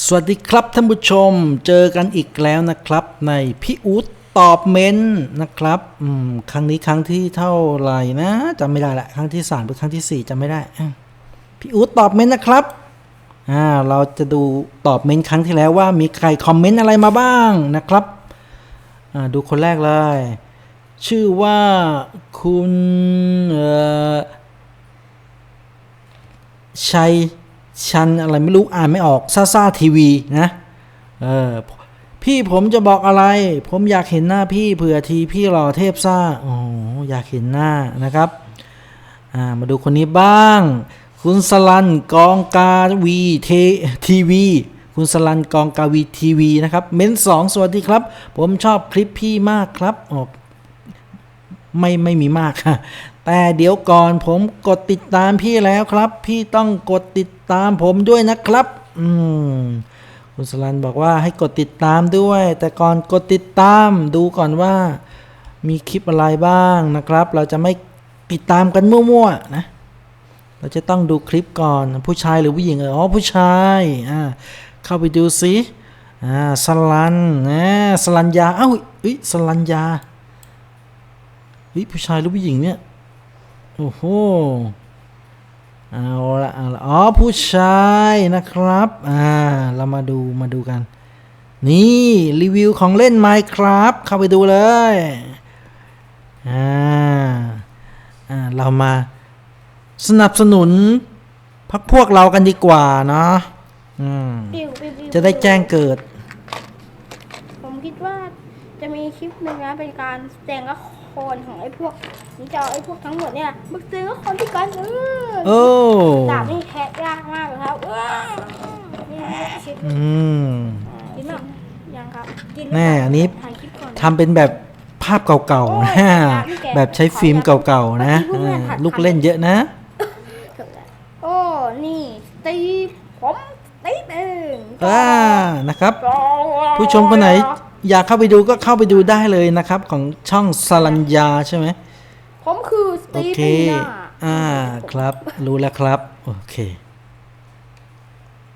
สวัสดีครับท่านผู้ชมเจอกันอีกแล้วนะครับ ในพี่อู๊ดตอบเมนต์นะครับอืมครั้งนี้ครั้งที่เท่าไหร่นะจำไม่ได้ละครั้งที่สามหรือครั้งที่สี่จำไม่ได้พี่อู๊ดตอบเมนต์นะครับอ่าเราจะดูตอบเมนต์ครั้งที่แล้วว่ามีใครคอมเมนต์อะไรมาบ้างนะครับอ่าดูคนแรกเลย ชื่อว่าคุณเอ่อชัย ชันอะไรไม่รู้อ่านไม่ออกซาซาทีวีนะเออพี่ผมจะบอกอะไร ผมอยากเห็นหน้าพี่เผื่อทีพี่หล่อเทพซ่าโอ้อยากเห็นหน้านะครับอ่ามาดูคนนี้บ้าง คุณสลันกองกาวีเททีวีคุณสลันกองกาวีทีวีนะครับเม้นสองสวัสดีครับ ผมชอบคลิปพี่มากครับออกไม่ไม่มีมากค่ะ แต่เดี๋ยวก่อนผมกดติดตามพี่แล้วครับ พี่ต้องกดติดตามผมด้วยนะครับ อืมคุณสลันบอกว่าให้กดติดตามด้วย แต่ก่อนกดติดตามดูก่อนว่า มีคลิปอะไรบ้างนะครับ เราจะไม่ติดตามกันมั่วๆนะเราจะต้องดูคลิปก่อนผู้ชายหรือผู้หญิงเอออ๋อผู้ชายอ่าเข้าไปดูสิอ่าสลันนะสลันยาเอ้าเอ้ยสลันยาเฮ้ยผู้ชายหรือผู้หญิงเนี่ย อ้โหเอาละเอาละอ๋อผู้ชายนะครับ อ่า เรามาดูมาดูกัน นี่ รีวิวของเล่น Minecraft เข้าไปดูเลย อ่า อ่า เรามาสนับสนุนพักพวกเรากันดีกว่าเนาะอืม ปิ้วปิ้วปิ้วจะได้แจ้งเกิด ผมคิดว่าจะมีคลิปหนึ่งนะเป็นการแสดงละค รของไอ้พวกนี่จะเอาไอ้พวกทั้งหมดเนี่ยมาแสดงละครที่กันเออโอ้ดาบนี่แคะยากมากเลยครับเออนี่ชิดอืมกินแบบยังครับกินแน่อันนี้ถ่ายคลิปก่อนทำเป็นแบบภาพเก่าโอ้ยๆนะนี่แกแบบใช้ฟิล์มเก่าๆนะเมื่อกี้เพิ่งเออหัดลูกเล่นเยอะนะโอ้ นี่ตีผมตีเองอ่า นะครับ ผู้ชมคนไหน อยากเข้าไปดูก็เข้าไปดูได้เลยนะครับ ของช่องสลัญญาใช่ไหมผมคือสโอตีเคฟนนาอ่าครับ รู้แล้วครับ โอเค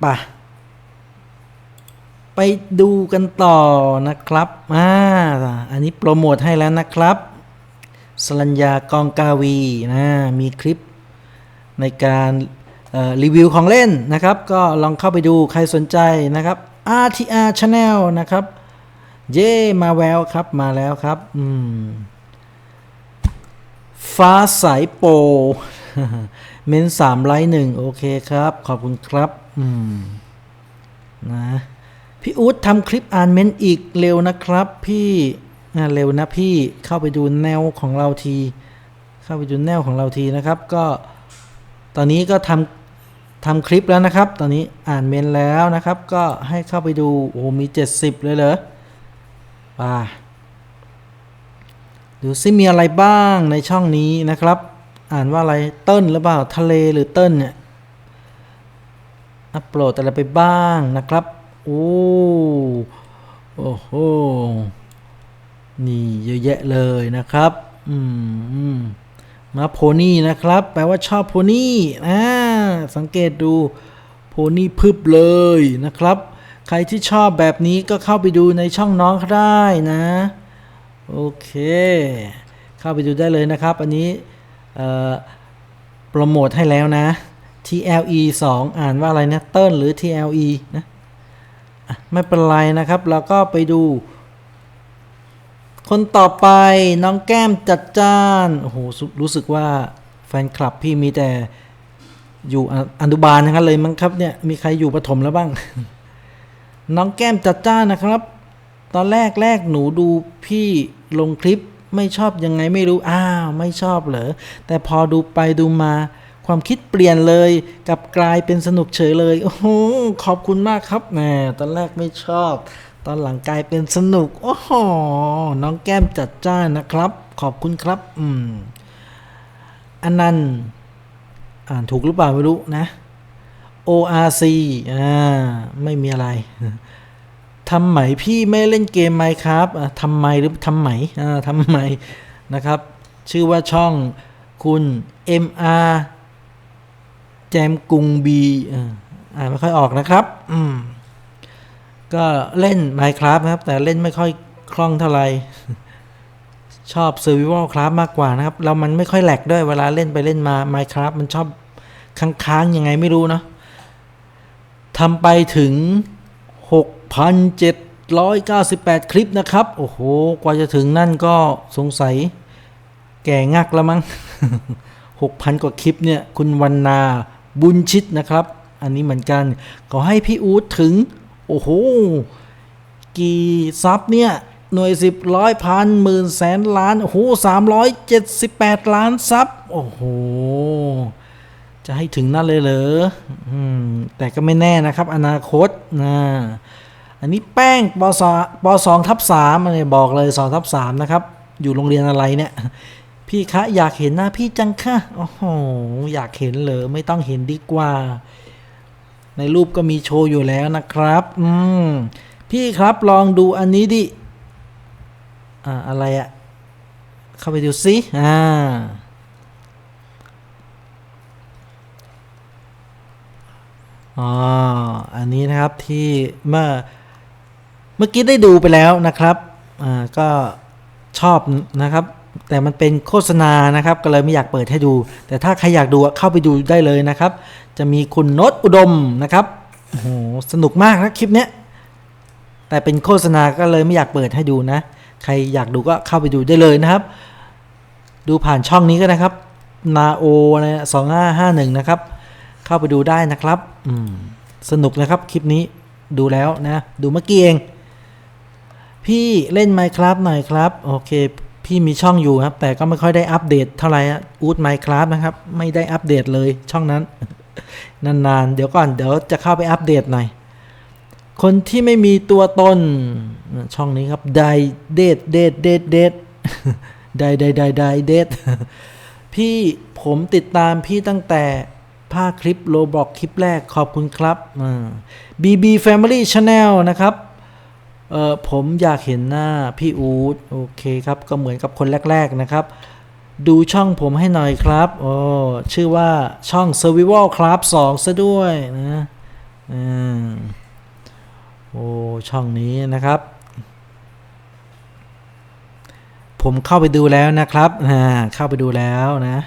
ไปะไปดูกันต่อนะครับอ่าอันนี้โปรโมทให้แล้วนะครับสลัญญากองกาวีนะมีคลิปในการเอ่อรีวิวของเล่นนะครับ ก็ลองเข้าไปดูใครสนใจนะครับ RTR Channel นะครับ เย่มาแววครับมาแล้วครับ อืม ฟ้าใสโปรเมนสามไลท์หนึ่งโอเคครับ ขอบคุณครับ อืม นะพี่อู๊ดทำคลิปอ่านเมนอีกเร็วนะครับ พี่เร็วนะพี่เข้าไปดูแนวของเราที เข้าไปดูแนวของเราทีนะครับ ก็ตอนนี้ก็ทำทำคลิปแล้วนะครับ ตอนนี้อ่านเมนแล้วนะครับ ก็ให้เข้าไปดูโอ้มี 70 เลยเหรอ ป่าดูซิมีอะไรบ้างในช่องนี้นะครับ อ่านว่าอะไรเติ้ลหรือเปล่าทะเลหรือเติ้ลเนี่ยอัปโหลดอะไรไปบ้างนะครับโอ้โอ้โหนี่เยอะแยะเลยนะครับ อืมอืมมาโพนี่นะครับ แปลว่าชอบโพนี่อ่าสังเกตดูโพนี่พึบเลยนะครับ ใครที่ชอบแบบนี้ก็เข้าไปดูในช่องน้องเขาได้นะ โอเค เข้าไปดูได้เลยนะครับ อันนี้โปรโมทให้แล้วนะ TLE 2 อ่านว่าอะไรนะ เติ้ลหรือ TLE นะไม่เป็นไรนะครับ เราก็ไปดู คนต่อไปน้องแก้มจัดจ้าน โอ้โห รู้สึกว่าแฟนคลับพี่มีแต่อยู่ออนุบาลทั้งนั้นเลยมั้งครับเนี่ย มีใครอยู่ประถมแล้วบ้าง น้องแก้มจัดจ้านนะครับ ตอนแรกแรกหนูดูพี่ลงคลิปไม่ชอบยังไงไม่รู้อ้าวไม่ชอบเหรอแต่พอดูไปดูมา ความคิดเปลี่ยนเลยกับกลายเป็นสนุกเฉยเลยโอ้โหขอบคุณมากครับแหมตอนแรกไม่ชอบ ตอนหลังกลายเป็นสนุกโอ้โหน้องแก้มจัดจ้านนะครับ ขอบคุณครับ อืมอันนั้นอ่านถูกหรือเปล่าไม่รู้นะ ORC อ่าไม่มีอะไรทำไหมพี่ไม่เล่นเกมไหมครับอะทำไมหรือทำไหมอ่าทำไมนะครับ ชื่อว่าช่องคุณ MR แจมกุงบีอ่านไม่ค่อยออกนะครับ อืม ก็เล่น Minecraft นะครับ แต่เล่นไม่ค่อยคล่องเท่าไหร่ชอบ Survival Craft มากกว่านะครับแล้วมันไม่ค่อยแหลกด้วยเวลาเล่นไปเล่นมา Minecraft มันชอบค้างๆยังไงไม่รู้เนาะ ทำไปถึง 6,798 คลิปนะครับ โอ้โห กว่าจะถึงนั่นก็สงสัยแก่งักแล้วมั้ง 6,000 กว่าคลิปเนี่ย คุณวันนาบุญชิตนะครับ อันนี้เหมือนกัน ก็ให้พี่อู๊ดถึง โอ้โห กี่ซับเนี่ย หน่วยสิบร้อยพันหมื่นแสนล้าน โอ้โหสามร้อยเจ็ดสิบแปดล้านซับ โอ้โห จะให้ถึงนั่นเลยเหรออืมแต่ก็ไม่แน่นะครับ อนาคตนะอันนี้แป้งปสปสองทับสามอะไรบอกเลยสองทับสามนะครับ อยู่โรงเรียนอะไรเนี่ย พี่คะอยากเห็นหน้าพี่จังค่ะโอ้โหอยากเห็นเหรอไม่ต้องเห็นดีกว่า ในรูปก็มีโชว์อยู่แล้วนะครับ อืมพี่ครับลองดูอันนี้ดิ อ่าอะไรอะเข้าไปดูสิอ่า อ๋อ อันนี้นะครับที่เมื่อเมื่อกี้ได้ดูไปแล้วนะครับอ่าก็ชอบนะครับ แต่มันเป็นโฆษณานะครับ ก็เลยไม่อยากเปิดให้ดู แต่ถ้าใครอยากดูเข้าไปดูได้เลยนะครับ จะมีคุณนตอุดมนะครับโอ้โหสนุกมากนะคลิปเนี้ยแต่เป็นโฆษณาก็เลยไม่อยากเปิดให้ดูนะ ใครอยากดูก็เข้าไปดูได้เลยนะครับ ดูผ่านช่องนี้ก็นะครับนาโอนะสองห้าห้าหนึ่งนะครับ เข้าไปดูได้นะครับ อืมสนุกนะครับคลิปนี้ดูแล้วนะ ดูเมื่อกี้เอง พี่เล่น Minecraft หน่อยครับ โอเค พี่มีช่องอยู่ครับ แต่ก็ไม่ค่อยได้อัปเดตเท่าไหร่อูด Minecraft นะครับ ไม่ได้อัปเดตเลยช่องนั้น นานๆ เดี๋ยวก่อนเดี๋ยวจะเข้าไปอัปเดตหน่อยคนที่ไม่มีตัวตน ช่องนี้ครับไดเดดเดดเดดเดดไดไดไดไดเดดพี่ผมติดตามพี่ตั้งแต่ ภาคคลิปโลบอกคลิปแรกขอบคุณครับอ่า BB Family Channel นะครับเออผมอยากเห็นหน้าพี่อูดโอเคครับก็เหมือนกับคนแรก ๆนะครับ ดูช่องผมให้หน่อยครับโอ้ชื่อว่าช่อง Survival Club 2ซะด้วยนะอืมโอ้ช่องนี้นะครับ ผมเข้าไปดูแล้วนะครับอ่าเข้าไปดูแล้วนะ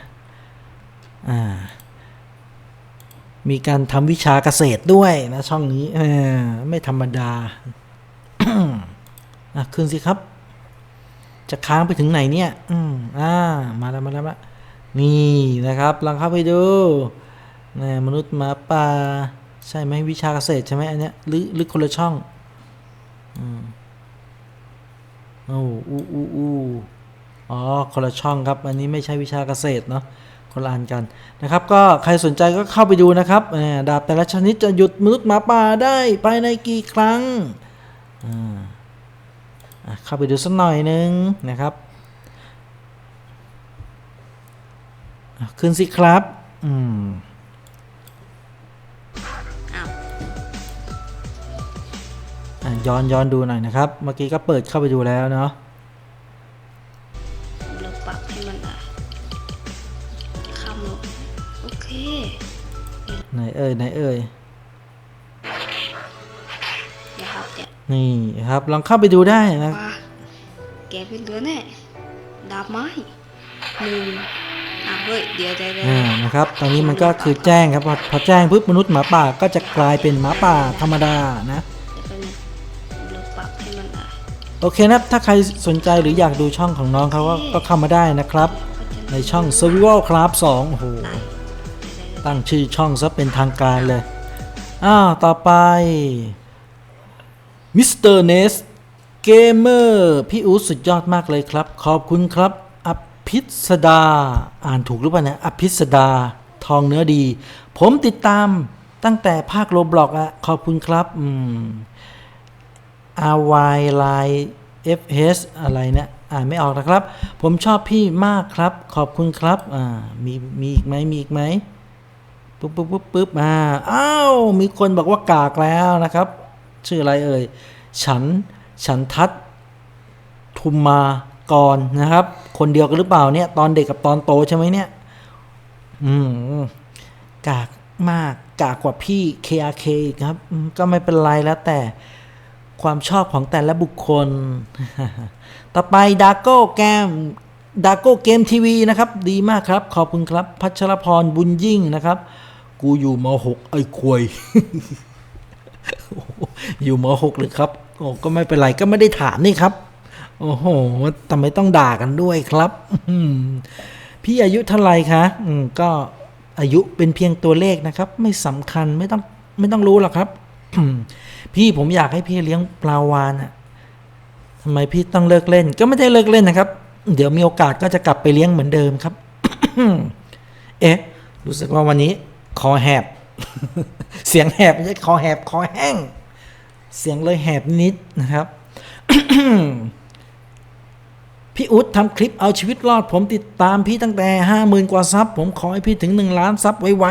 อ่า มีการทำวิชาเกษตรด้วยนะช่องนี้ไม่ธรรมดาอะขึ้นสิครับ จะค้างไปถึงไหนเนี่ย อืมอ่า มาแล้วมาแล้วมานี่นะครับลองเข้าไปดูนี่มนุษย์หมาป่าใช่ไหมวิชาเกษตรใช่ไหมอันเนี้ยหรือหรือคนละช่องอืมโอ้อูอูอูอ๋อคนละช่องครับ อันนี้ไม่ใช่วิชาเกษตรเนาะ คนละอันกันนะครับ ก็ใครสนใจก็เข้าไปดูนะครับดาบแต่ละชนิดจะหยุดมนุษย์หมาป่าได้ภายในกี่ครั้งเข้าไปดูสักหน่อยนึงนะครับ ขึ้นสิครับอืมย้อนย้อนดูหน่อยนะครับ เมื่อกี้ก็เปิดเข้าไปดูแล้วเนาะ ยไหนเอ่ยนะครับเนี่ยนี่ครับลองเข้าไปดูได้นะว่าแกเป็นเรือแน่ดาบไม้หนึ่งอะเฮ้ยเดี๋ยวเดี๋ยวเดี๋ยวอ่านะครับ ตอนนี้มันก็คือแจ้งครับพอพอแจ้งปุ๊บมนุษย์หมาป่าก็จะกลายเป็นหมาป่าธรรมดานะ เดี๋ยวแป๊บนึงเราปรับให้มันอะ โอเคนะครับ ถ้าใครสนใจหรืออยากดูช่องของน้องเขาก็ก็เข้ามาได้นะครับ ในช่อง Survival Club 2โอ้โห ตั้งชื่อช่องซะเป็นทางการเลย อ้าว ต่อไป Mr. Nest Gamer พี่อูสุดยอดมากเลยครับ ขอบคุณครับอภิสดา อ่านถูกหรือเปล่าเนี่ยอภิสดา ทองเนื้อดี ผมติดตามตั้งแต่ภาคโรบล็อกอะขอบคุณครับอืม RY Line FH อะไรเนี่ยอ่านไม่ออกนะครับ ผมชอบพี่มากครับ ขอบคุณครับ อ่า มี มีอีกไหมมีอีกไหม ปุ๊บปุ๊บปุ๊บปุ๊บอ่าอ้าวมีคนบอกว่ากากแล้วนะครับ ชื่ออะไรเอ่ยฉันฉันทัศทุมมากรนะครับ คนเดียวกันหรือเปล่าเนี่ย ตอนเด็กกับตอนโตใช่ไหมเนี่ย อืมกากมากกากกว่าพี่ KRK อีกครับ ก็ไม่เป็นไรแล้วแต่ความชอบของแต่ละบุคคล ต่อไปดาโก้แกมดาโก้เกมทีวีนะครับ ดีมากครับ ขอบคุณครับ พัชรพรบุญยิ่งนะครับ กูอยู่มหกไอ้ควยอยู่มหกเลยครับ โอ้ก็ไม่เป็นไรก็ไม่ได้ถามนี่ครับ โอ้โหทำไมต้องด่ากันด้วยครับพี่อายุเท่าไรคะอืมก็อายุเป็นเพียงตัวเลขนะครับ ไม่สำคัญไม่ต้องไม่ต้องรู้หรอกครับ พี่ผมอยากให้พี่เลี้ยงปลาวานอะทำไมพี่ต้องเลิกเล่น ก็ไม่ได้เลิกเล่นนะครับ เดี๋ยวมีโอกาสก็จะกลับไปเลี้ยงเหมือนเดิมครับ เอ๊ะ รู้สึกว่าวันนี้ คอแหบ เสียงแหบไม่ใช่คอแหบคอแห้ง เสียงเลยแหบนิดนะครับพี่อุ๊ดทำคลิปเอาชีวิตรอด ผมติดตามพี่ตั้งแต่ห้าหมื่นกว่าซับผมขอให้พี่ถึงหนึ่งล้านซับไว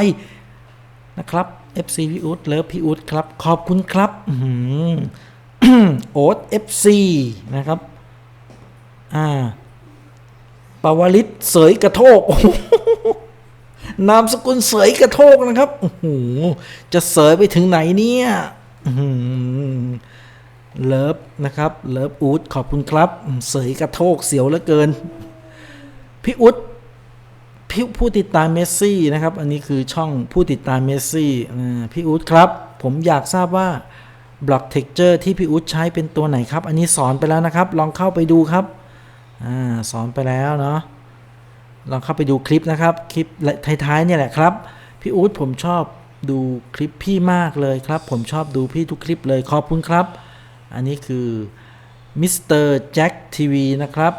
ๆนะครับ FC พี่อุ๊ดเลิฟพี่อุ๊ดครับ ขอบคุณครับอื้อหือโอ๊ต FC นะครับ อ่าปาวลิตเสยกระโทกโอ้ นามสกุลเสยกระโทกนะครับโอ้โหจะเสยไปถึงไหนเนี่ยเลิฟนะครับ เลิฟอูดขอบคุณครับ เสยกระโทกเสียวเหลือเกิน พี่อุดพี่ผู้ติดตามเมสซี่นะครับ อันนี้คือช่องผู้ติดตามเมสซี่พี่อุดครับ ผมอยากทราบว่าบล็อกเท็กเจอร์ที่พี่อุดใช้เป็นตัวไหนครับ อันนี้สอนไปแล้วนะครับ ลองเข้าไปดูครับ อ่า สอนไปแล้วเนาะ ลองเข้าไปดูคลิปนะครับ คลิปท้ายๆเนี่ยแหละครับ พี่อู๊ดผมชอบดูคลิปพี่มากเลยครับ ผมชอบดูพี่ทุกคลิปเลยขอบคุณครับ อันนี้คือมิสเตอร์แจ็คทีวีนะครับ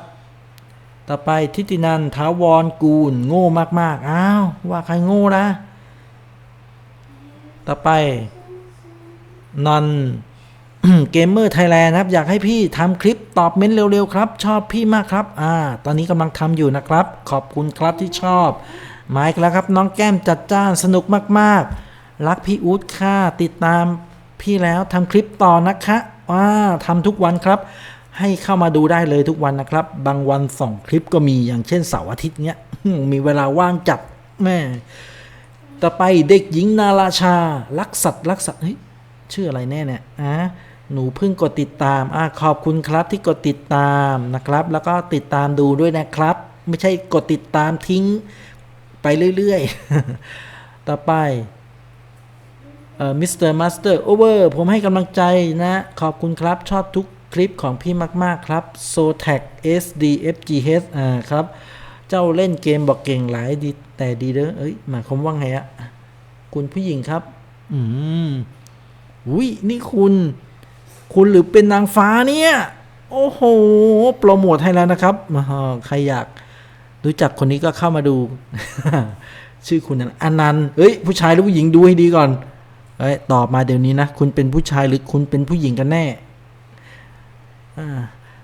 ต่อไปทิตินันท้าวรกูล โง่มากๆ อ้าว ว่าใครโง่นะ ต่อไปนอน เกมเมอร์ไทยแลนด์ครับ อยากให้พี่ทำคลิปตอบเม้นต์เร็วๆครับ ชอบพี่มากครับ อ่า ตอนนี้กำลังทำอยู่นะครับ ขอบคุณครับที่ชอบไมาอีกแล้วครับ น้องแก้มจัดจ้านสนุกมากๆ รักพี่อู๊ดค่ะติดตามพี่แล้วทำคลิปต่อนะคะว้าทำทุกวันครับ ให้เข้ามาดูได้เลยทุกวันนะครับ บางวันสองคลิปก็มีอย่างเช่นเสาร์อาทิตย์เนี้ยมีเวลาว่างจัดแม่ต่อไปเด็กหญิงนาราชา รักสัตว์รักสัตว์เฮ้ยชื่ออะไรแน่เนี่ยอะ หนูเพิ่งกดติดตามอะขอบคุณครับที่กดติดตามนะครับ แล้วก็ติดตามดูด้วยนะครับ ไม่ใช่กดติดตามทิ้งไปเรื่อยๆ ต่อไปเอ่อมิสเตอร์มาสเตอร์โอเวอร์ผมให้กำลังใจนะ ขอบคุณครับชอบทุกคลิปของพี่มาก ๆ ครับ s o t a c SDFGH อ่าครับ เจ้าเล่นเกมบอกเก่งหลายดีแต่ดีเด้อเอ้ยหมายความว่าไงอะคุณผู้หญิงครับ อืมอุ้ยนี่คุณ คุณหรือเป็นนางฟ้าเนี่ย โอ้โห โปรโมทให้แล้วนะครับ ใครอยากรู้จักคนนี้ก็เข้ามาดู ชื่อคุณอนันต์เอ้ย ผู้ชายหรือผู้หญิงดูให้ดีก่อนเอ้ยตอบมาเดี๋ยวนี้นะ คุณเป็นผู้ชายหรือคุณเป็นผู้หญิงกันแน่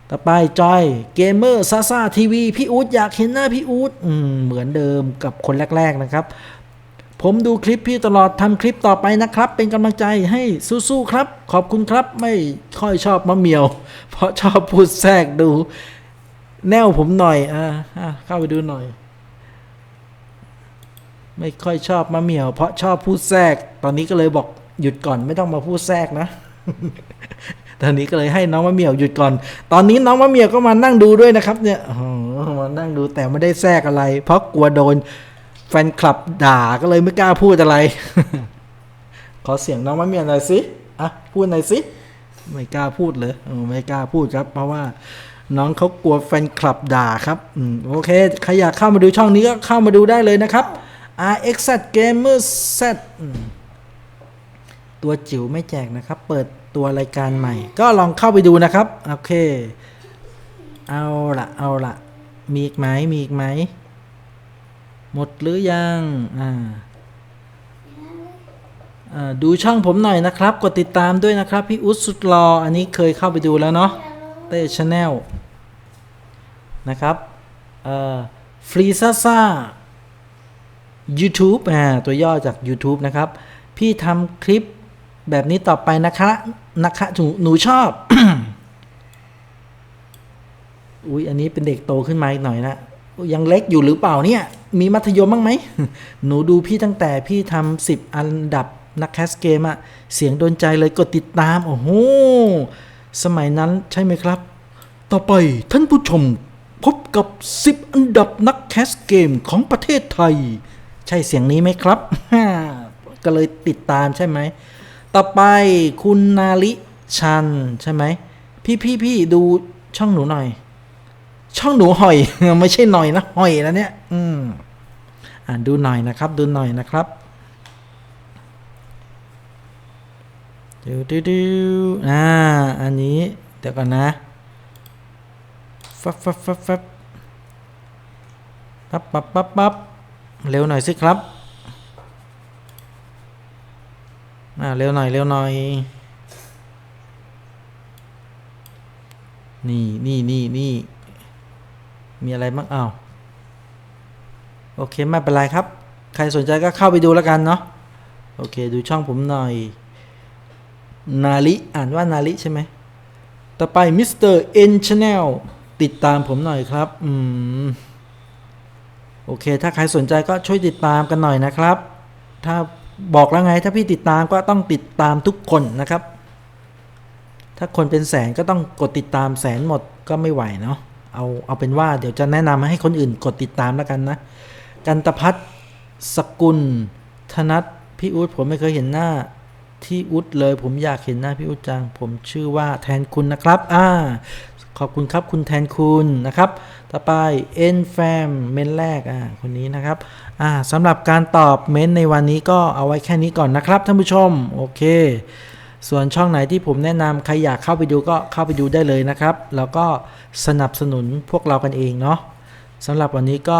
ต่อไปจอยเกมเมอร์ซาซาทีวีพี่อู๊ดอยากเห็นหน้าพี่อู๊ดเหมือนเดิมกับคนแรก ๆนะครับ ผมดูคลิปพี่ตลอดทำคลิปต่อไปนะครับ เป็นกำลังใจให้สู้ๆครับ ขอบคุณครับไม่ค่อยชอบมะเมียว เพราะชอบพูดแทรกดู แนวผมหน่อยอ่าเข้าไปดูหน่อย ไม่ค่อยชอบมะเหมียว เพราะชอบพูดแทรก ตอนนี้ก็เลยบอกหยุดก่อนไม่ต้องมาพูดแทรกนะตอนนี้ก็เลยให้น้องมะเหมียวหยุดก่อน ตอนนี้น้องมะเหมียวก็มานั่งดูด้วยนะครับ เนี่ยมานั่งดูแต่ไม่ได้แทรกอะไร เพราะกลัวโดน ฟนคลับด่าก็เลยไม่กล้าพูดอะไร ขอเสียงน้องมะเมียวหน่อยสิอะพูดหน่อยสิไม่กล้าพูดเลยไม่กล้าพูดครับ เพราะว่าน้องเขากลัวแฟนคลับด่าครับอืมโอเคใครอยากเข้ามาดูช่องนี้ก็เข้ามาดูได้เลยนะครับ RXZ Gamer Z อืมตัวจิ๋วไม่แจกนะครับ เปิดตัวรายการใหม่ ก็ลองเข้าไปดูนะครับ โอเค เอาละเอาละมีอีกไหมมีอีกไหม หมดหรือยังอ่าดูช่องผมหน่อยนะครับ กดติดตามด้วยนะครับ พี่อุ๊ดสุดรอ อันนี้เคยเข้าไปดูแล้วเนาะเต้ชาแนลนะครับเอ่อฟรีซ่าซ่า YouTube อ่าตัวย่อจาก YouTube นะครับ พี่ทำคลิปแบบนี้ต่อไปนะคะนะคะหนูหนูชอบ อุ้ยอันนี้เป็นเด็กโตขึ้นมาอีกหน่อยนะยังเล็กอยู่หรือเปล่าเนี่ย มีมัธยมบ้างไหม หนูดูพี่ตั้งแต่พี่ทำสิบอันดับนักแคสเกมอะเสียงโดนใจเลยกดติดตาม โอ้โห สมัยนั้นใช่ไหมครับ ต่อไปท่านผู้ชมพบกับ 10 อันดับนักแคสเกมของประเทศไทย ใช่เสียงนี้ไหมครับ ก็เลยติดตามใช่ไหม ต่อไปคุณนาลิชันใช่ไหม พี่พี่พี่ดูช่องหนูหน่อย ช่องหนูหอย ไม่ใช่หน่อยนะหอยแล้วเนี่ย อืม ดูหน่อยนะครับ ดูหน่อยนะครับดูดูดูอ่า อันนี้เดี๋ยวก่อนนะฟับฟับฟับฟับปั๊บปั๊บปั๊บปั๊บเร็วหน่อยสิครับอ่าเร็วหน่อยเร็วหน่อย นี่นี่นี่นี่มีอะไรบ้างอ้าว โอเคไม่เป็นไรครับ ใครสนใจก็เข้าไปดูแล้วกันเนาะโอเค ดูช่องผมหน่อย นาลิอ่านว่านาลิใช่ไหมต่อไปมิสเตอร์เอ็นชาแนลติดตามผมหน่อยครับ อืม โอเค ถ้าใครสนใจก็ช่วยติดตามกันหน่อยนะครับ ถ้าบอกแล้วไง ถ้าพี่ติดตามก็ต้องติดตามทุกคนนะครับ ถ้าคนเป็นแสนก็ต้องกดติดตามแสนหมดก็ไม่ไหวเนาะ เอาเอาเป็นว่าเดี๋ยวจะแนะนำให้คนอื่นกดติดตามแล้วกันนะ กันตพัฒน์สกุล ธนัทพี่อุ๊ดผมไม่เคยเห็นหน้าที่อุ๊ดเลย ผมอยากเห็นหน้าพี่อุ๊ดจัง ผมชื่อว่าแทนคุณนะครับ อ่า ขอบคุณครับคุณแทนคุณนะครับ ต่อไป n f a m เมนแรกอ่าคนนี้นะครับอ่าสำหรับการตอบเมนในวันนี้ก็เอาไว้แค่นี้ก่อนนะครับท่านผู้ชม โอเค ส่วนช่องไหนที่ผมแนะนำใครอยากเข้าไปดูก็เข้าไปดูได้เลยนะครับ แล้วก็สนับสนุนพวกเรากันเองเนาะสำหรับวันนี้ก็